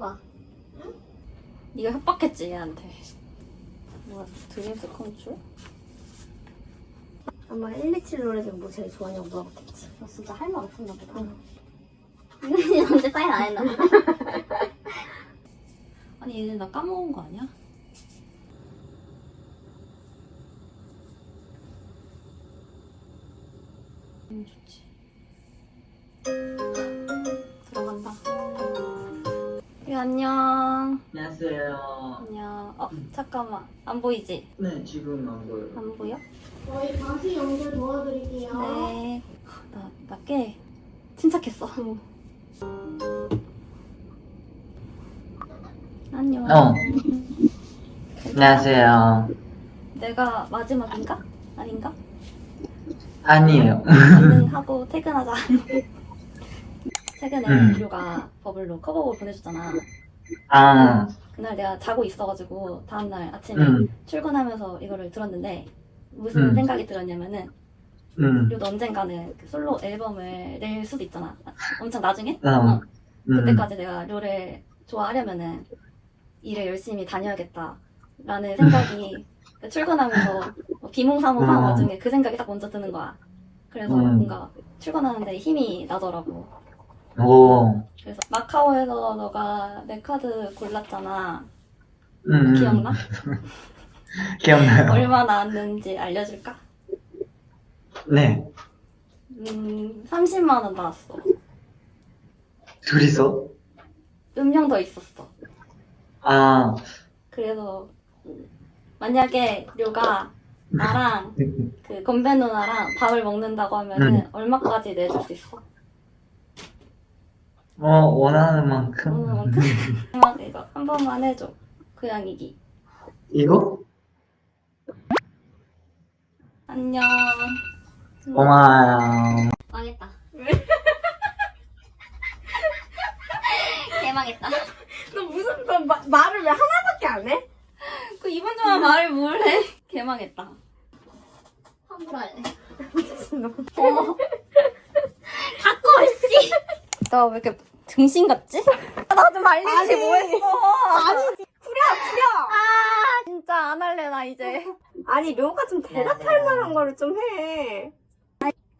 봐봐. 네가 협박했지 얘한테. 뭐야 드림스 컨트롤? 아마 127 노래 중에 뭐 제일 좋아하냐고 물어봤겠지. 나 진짜 할 말 없었나 보다. 응. 이거 언제 사인 안 했나 보다. 아니 얘네 나 까먹은 거 아니야? 음 좋지. 안녕. 안녕하세요. 안녕. 어 잠깐만 안 보이지? 네, 지금 안 보여요. 안 보여? 저희 다시 연결 도와드릴게요. 네. 나 나꽤 침착했어. 안녕. 어. 안녕하세요. 내가 마지막인가? 아닌가? 아니에요. 하고 퇴근하자. 최근에 음. 류가 버블로 커버곡 보내줬잖아. 아, 그날 내가 자고 있어가지고 다음날 아침에 음, 출근하면서 이거를 들었는데 무슨 음. 생각이 들었냐면은 음, 류도 언젠가는 그 솔로 앨범을 낼 수도 있잖아. 엄청 나중에? 어, 어. 음, 그때까지 내가 류를 좋아하려면은 일을 열심히 다녀야겠다라는 생각이 그 출근하면서 뭐 비몽사몽한 음. 와중에 그 생각이 딱 먼저 드는 거야. 그래서 음. 뭔가 출근하는데 힘이 나더라고. 오, 그래서 마카오에서 너가 내 카드 골랐잖아. 음, 기억나? 기억나요? 얼마 나왔는지 알려줄까? 네, 음, 30만 원 나왔어. 둘이서? 음료 더 있었어. 아, 그래서 음, 만약에 류가 나랑 그 건배 누나랑 밥을 먹는다고 하면은 음. 얼마까지 내줄 수 있어? 뭐, 원하는 만큼. 오늘 만큼? 마지막 이거 한 번만 해줘. 고양이기. 이거? 안녕. 고마워요. 망했다. 개망했다. 너 무슨 너 마, 말을 왜 하나밖에 안 해? 그 이번 주만 말을 뭘 해? 개망했다. 환불 할래. 어머. 나 왜 이렇게 등신 같지? 나 좀 알리지 아니. 뭐했어. 아니 구려 구려. 아 진짜 안 할래 나 이제. 아니 료가 좀 대답할 만한 거를 좀 해.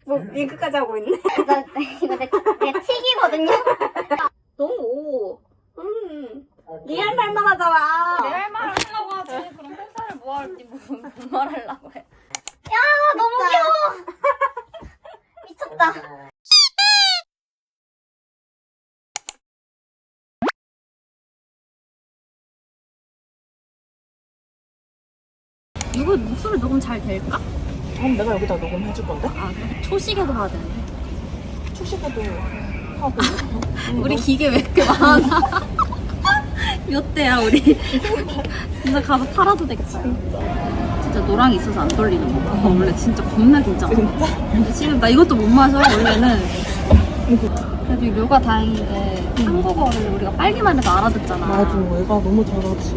뭐 링크까지 하고 있네. 나 이거 내, 내 틱이거든요. 너무. 음. 리얼 말만 하잖아. 내할 말을 하려고 하지. 그럼 회사를 뭐 할지 무슨 뭔 말하려고 해. 야 너무 귀여워. 미쳤다. 이거 목 소리 녹음 잘 될까? 그럼 내가 여기다 녹음해줄 건데? 아 그래? 초식에도 봐야 되는데. 출시해도 하고 우리 기계 왜 이렇게 많아? 몇 대야 우리? 진짜 가서 팔아도 되겠다. 진짜 노랑이 있어서 안 돌리는 거. 아, 원래 진짜 겁나 긴장. 진짜 지금 나 이것도 못 마셔 원래는. 그래도 이 묘가 다행인데 한국어를 우리가 빨리만 해도 알아듣잖아. 맞아 애가 너무 잘하지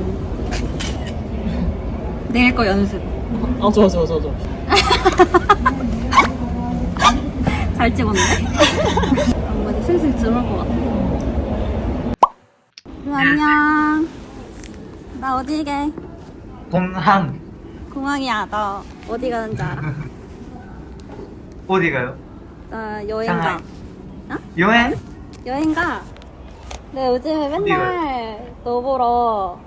내일 거 연습. 아 좋아 좋아 좋아 좋아 잘 찍었네. 뭔가 슬슬 들어올 것 같아. 묘 안녕. 나 어디 게? 공항, 공항이야. 나 어디 가는지 알아? 어디 가요? 나 여행 가. 여행? 여행 가. 내 요즘에 맨날 너 보러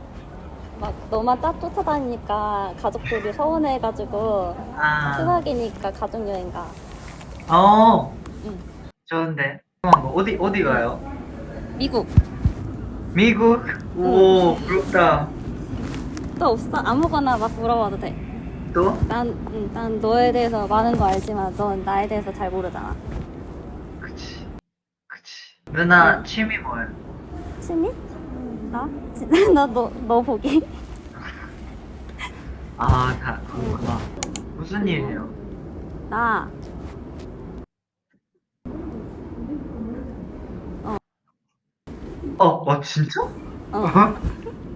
막 너만 딱 쫓아다니니까 가족들이 서운해가지고 아, 추석이니까 가족 여행 가. 어, 응. 좋은데. 궁금한 거, 어디, 어디 가요? 미국. 미국? 오, 부럽다. 또 없어? 아무거나 막 물어봐도 돼. 또? 난, 응, 난 너에 대해서 많은 거 알지만 넌 나에 대해서 잘 모르잖아. 그치. 그치. 누나 취미 뭐예요? 취미? 나? 나 너, 너 보기? 아, 다, 그렇구나. 무슨 일이에요? 나. 어, 어, 진짜? 어.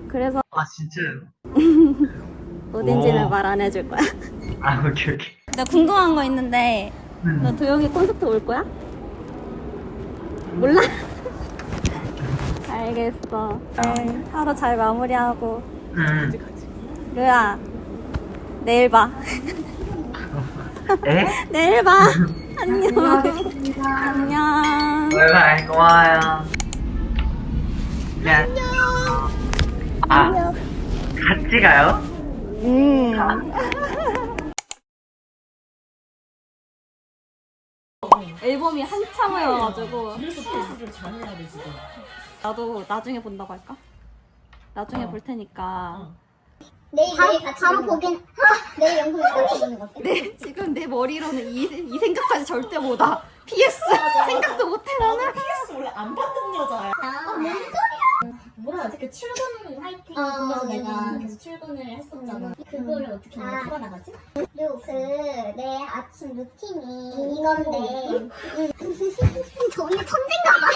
그래서 아, 진짜요? 어딘지는 오. 말 안 해줄 거야. 아, 오케이, 오케이. 나 궁금한 거 있는데 음. 너 도영이 콘서트 올 거야? 몰라? 알겠어. 네, 하루 잘 마무리하고. 음. 류야, 내일 봐. 에? 내일 봐. 안녕. 안녕. 바이바이 고마워요 네. 안녕 아 같이 가요? 음. 앨범이 한참이어가지고. 그래서 패스를 잘해야 돼 지금. 나도 나중에 본다고 할까? 나중에 볼 테니까. 내일 내일 같이 바로 보긴 내일 영상을 같이 보는 거 어때? 내, 지금 내 머리로는 이, 이 생각까지 절대 못하. PS 생각도 못해 나는. PS 원래 안 받는 여자야. 아, 뭔 뭐라 하지? 그 출근 화이팅 아, 보면서 음. 내가 계속 출근을 했었잖아. 그거를 어떻게 아. 풀어나가지? 그리고 그 내 아침 루틴이 이건데 저 언니 천재인가 봐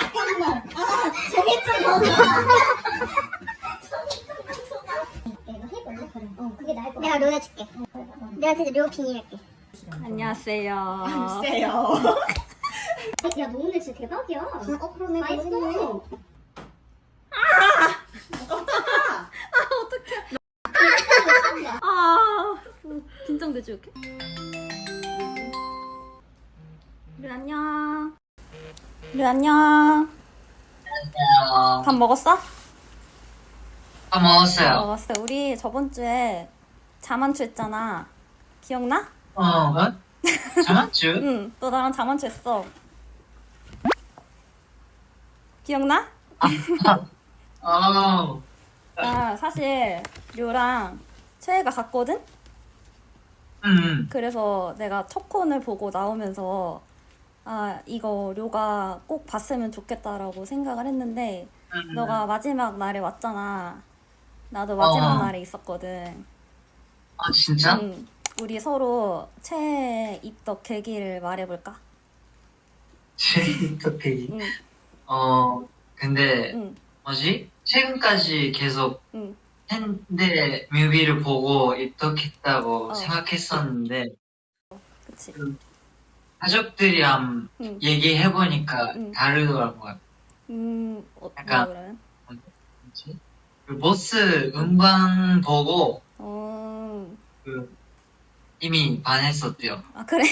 잠깐만 아 저게 좀 너무 내가 해볼래? 그래 어 그게 나을 것 같아 내가 료 해줄게 진짜 료 비밀할게 안녕하세요 세요. 야, 너 오늘 진짜 대박이야. 어, 그러네. 맛있어. 아 긴장되지 이렇게 류 안녕 류 안녕 어, 밥 먹었어? 밥 먹었어요 먹었어 우리 저번 주에 자만추 했잖아 기억나? 어 뭐? 자만추? 응너 나랑 자만추 했어 기억나? 어나 사실 류랑 최애가 같거든? 음, 그래서 내가 첫 콘을 보고 나오면서 아 이거 료가 꼭 봤으면 좋겠다라고 생각을 했는데 음. 너가 마지막 날에 왔잖아 나도 마지막 어. 날에 있었거든 아 진짜? 응. 우리 서로 최애 입덕 계기를 말해볼까? 제이터페이 응, 어 근데 응, 뭐지? 최근까지 계속 응. 팬데 뮤비를 보고 입덕했다고 어. 생각했었는데 그치. 가족들이랑 응. 얘기해보니까 응. 다르더라고요 음, 어, 뭐라 약간- 그러면? 뭐지? 그 보스 음반 보고 어, 그 이미 반했었대요 아, 그래?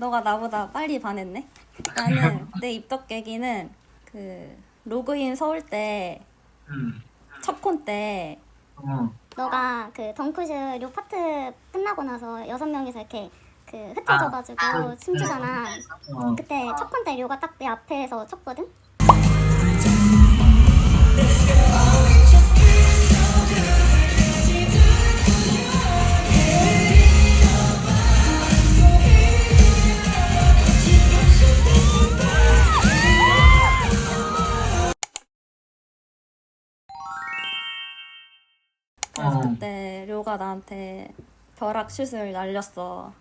너가 나보다 빨리 반했네? 나는 내 입덕 계기는 그 로그인 서울 때 음. 첫콘 때 어. 너가 그 덩크슛 요 파트 끝나고 나서 여섯 명이서 이렇게 그 흩어져가지고 아, 춤추잖아. 어. 그때 첫콘때 료가 딱 내 앞에서 쳤거든? 그래서 어. 그때 료가 나한테 벼락 슛을 날렸어.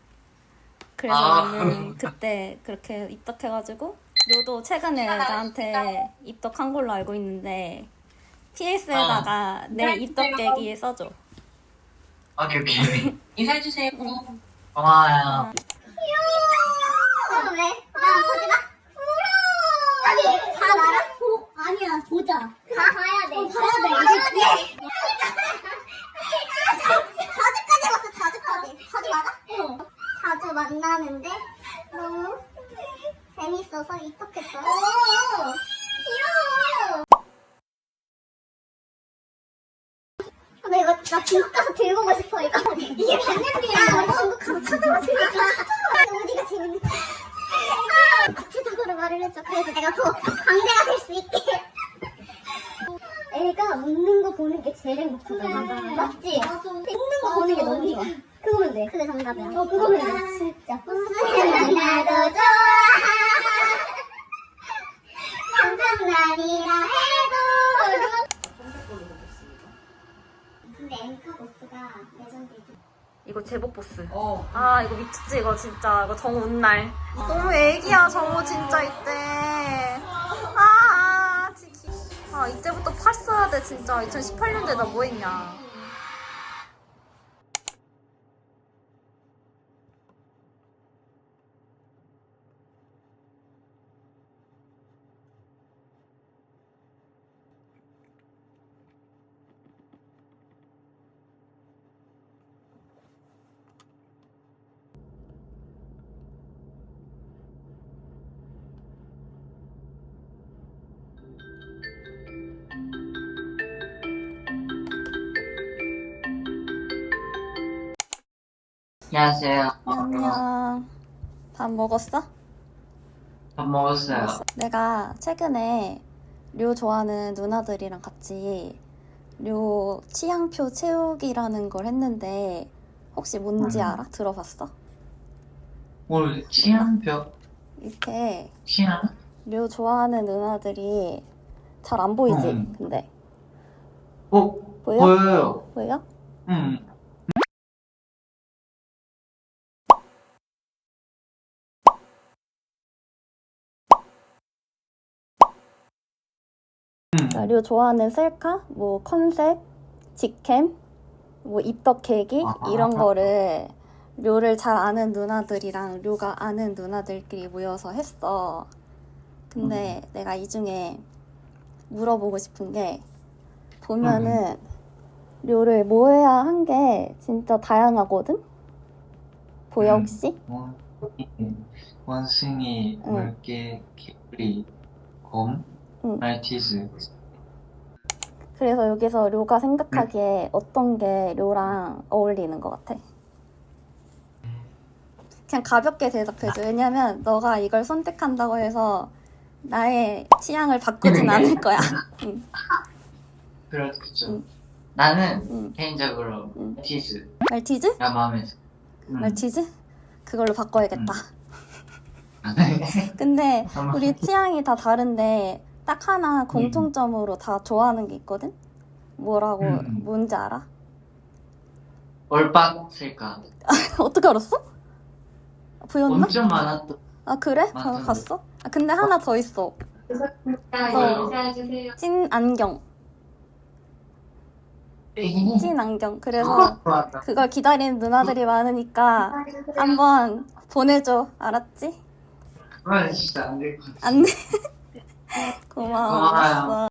그래서 아. 나는 그때 그렇게 입덕해가지고 료도 최근에 나한테 입덕한 걸로 알고 있는데 PS에다가 내 입덕 계기 써줘. 오케이 오케이 인사해주세요 고마워요 어, 왜? 나 보지 마? 울어! 아니, 다 알아? 보, 아니야, 보자. 다 봐야 돼. 봐야 돼. 자주까지 봤어, 자주까지. 자주 맞아? 어. 자주 만나는데 너무 재밌어서 입덕했어. 오, 귀여워. 나 이거 나 중국 가서 들고 오고 싶어 이거 이게 나 중국 가서 찾아와 재밌다 어디가 재밌는지. 아, 구체적으로 말을 해줘. 그래서 내가 더 광대가 될 수 있게. 애가 웃는 거 보는 게 제일 행복하잖아. 맞지? 웃는 거 보는 게 너무 좋아. 그거면 돼. 그게 정답이야. 어 그거면 돼. 진짜. 웃으면 나도 좋아. 감탄날이라 해도 근데 앵커 보스가 레전드지. 이거 제복 보스. 어. 아 이거 미쳤지 이거 진짜 이거 정우 운 날. 너무 애기야 정우 진짜 이때. 아, 아, 진짜. 아 이때부터 팔 써야 돼 진짜. 2018년도에 나 뭐했냐. 안녕하세요. 안녕. 밥 먹었어? 밥 먹었어요. 내가 최근에 료 좋아하는 누나들이랑 같이 료 취향표 채우기라는 걸 했는데 혹시 뭔지 음. 알아? 들어봤어? 오늘 취향표? 이렇게 취향? 료 좋아하는 누나들이 잘 안 보이지? 음. 근데 어, 보여? 보여요. 보여? 음. 음. 자, 료 좋아하는 셀카, 뭐 컨셉, 직캠, 뭐 입덕 계기 아하. 이런 거를 료를 잘 아는 누나들이랑 료가 아는 누나들끼리 모여서 했어. 근데 내가 이 중에 물어보고 싶은 게 보면은 료를 모해야 한 게 진짜 다양하거든? 보여 음. 혹시? 원숭이. 물개, 개구리, 곰, 응. 말티즈. 그래서 여기서 료가 생각하기에 어떤 게 료랑 어울리는 것 같아? 그냥 가볍게 대답해줘. 왜냐면 너가 이걸 선택한다고 해서 나의 취향을 바꾸진 않을 거야. 응, 그렇죠. 응. 나는 응. 개인적으로 응. 말티즈가 말티즈? 마음에 들어. 음. 말티즈? 그걸로 바꿔야겠다. 음. 근데 아마- 우리 취향이 다 다른데 딱 하나 공통점으로 다 좋아하는 게 있거든? 뭐라고, 음. 뭔지 알아? 얼빡 쓸까? 어떻게 알았어? 보였나? 엄청 많았던. 아 그래? 가, 맞는데. 갔어? 아 근데 하나 더 있어. 어. 인사해주세요. 찐 안경. 찐 안경. 그래서 맞다. 그걸 기다리는 누나들이 많으니까 한번 보내줘. 알았지? 그건 진짜 안 될 것 같아. 안 돼. 고마워. 고마워요.